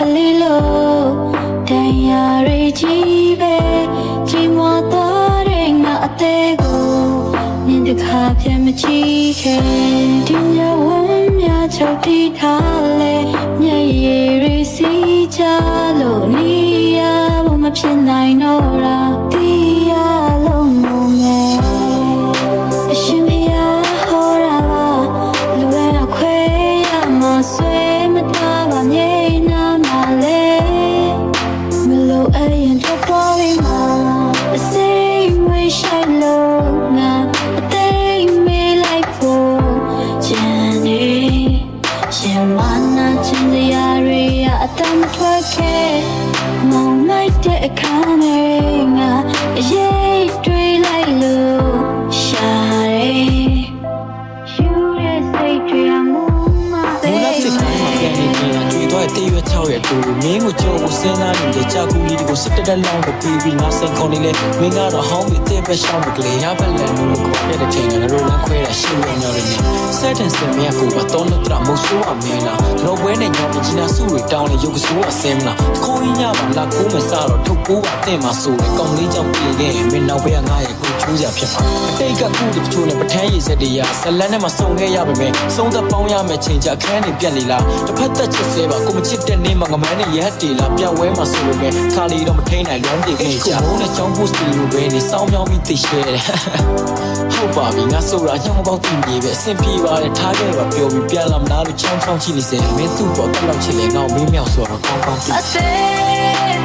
ကလေးလို့တန်ရာရီကြီးပဲကြီးမွားသွားတဲ့ငါအသေးကိုမြင်တခါပြန်မကြည့်ခဲ့ဒီညဝမ်းများချုပ်တီးထား လာကျွေသွားတဲ့ရွက် 6ရဲ့တူမင်းကိုကြောက်ကိုစဉ်းစားနေတဲ့ကြာကူကြီးတွေကိုစစ်တက်လောင်းကိုပြီးပြီးငါစိန်ခေါ်နေလေမင်းကတော့ဟောင်းပြီးတဲ့ပဲရှောင်းမကလေးရပါလဲလို့ကိုပြတဲ့ချိန်ကလည်းရိုးလန်းခွဲတာရှင်းနေတော့တယ်စက်တန်စင်မြတ်ကိုတော့လို့တရမဆိုးအမင်းလားတော့ဘဲနဲ့ညောင်ချင်တာစုတွေတောင်းလေရုပ်ကစိုးအစင်းမလားခိုးရညမှာလာကိုးမစားတော့ထုတ်ကိုးပါတဲ့မှာဆိုလေကောင်းလေးကြောင့်ပြင်ခဲ့မင်းနောက်ဘဲကငါရဲ့ကိုချိုးစရာဖြစ်ပါအတိတ်ကခုတချို့နဲ့ပထမ်းရည်စက်တွေကဇလန်းနဲ့မစုံခဲ့ရပါမယ်စုံသက်ပေါင်းရမယ်ချိန်ကြအခန်းတွေပြက်နေလားတစ်ဖက်သက်ချစ်စဲပါကိုမချစ်တဲ့နေ့မှာငမန်းနဲ့ရက်တီလားပြက်ဝဲမှာဆိုလို့ပဲခါလီတော့မထိန်နိုင်လုံးတည်ခဲ့ကြဘုံနဲ့ချောင်းပို့စီလိုပဲနေစောင်းမြောင်းပြီးသိရှဲတယ်ဟုတ်ပါပြီငါဆိုတာညောင်းပေါက်တည်နေပဲအဆင်ပြေပါတယ်ထားခဲ့ပါပြောပြီးပြန်လာမလားလို့ချောင်းချောင်းကြည့်နေစေမင်းသူ့ပေါ်တက်လောက်ချင်လေငါ့ကိုမင်းမြောက်ဆိုတော့ကောင်းကောင်းသိအ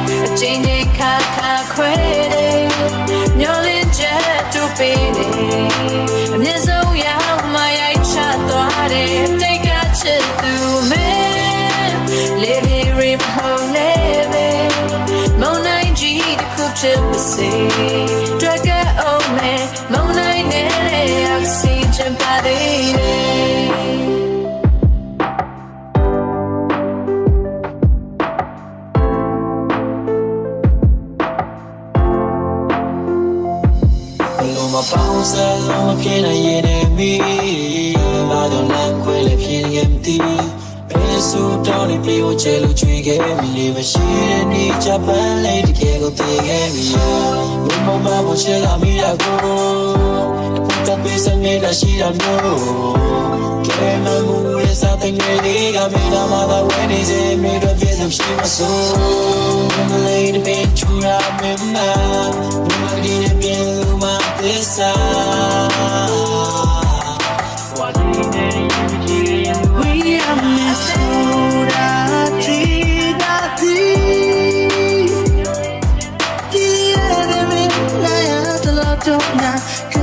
သေးအချင်းချင်းခါခါခွဲ စ်ပါစေတွက်ကအောင်မဲမုန်နိုင်နဲ့အောက်ဆီဂျင်ပါသေးတယ်ဘလို့မပေါင်းစလုံးမဖြစ်နိုင်ရင်လည်းမီးလာတော့လမ်းခွဲလည်းဖြစ်ရင်မသိ ဘယ်ဆိုတော့ဒီပြေကိုချဲလို့ချွေခဲ့ပြီလေမရှိတဲ့နေ့ဂျပန်လေးတကယ်ကိုတည်ခဲ့ပြီဘယ်မှမမချဲလာမိရကိုတပ်ပေးစနေတာရှိတာမျိုးကဲမမှုရဲ့စားတဲ့နေလေးကမိလာမသာဝဲနေစေမိတော့ပြည့်စုံရှိမစိုးမလေးတဲ့ပင်ချူရမင်းမဘယ်ဒီ don't now.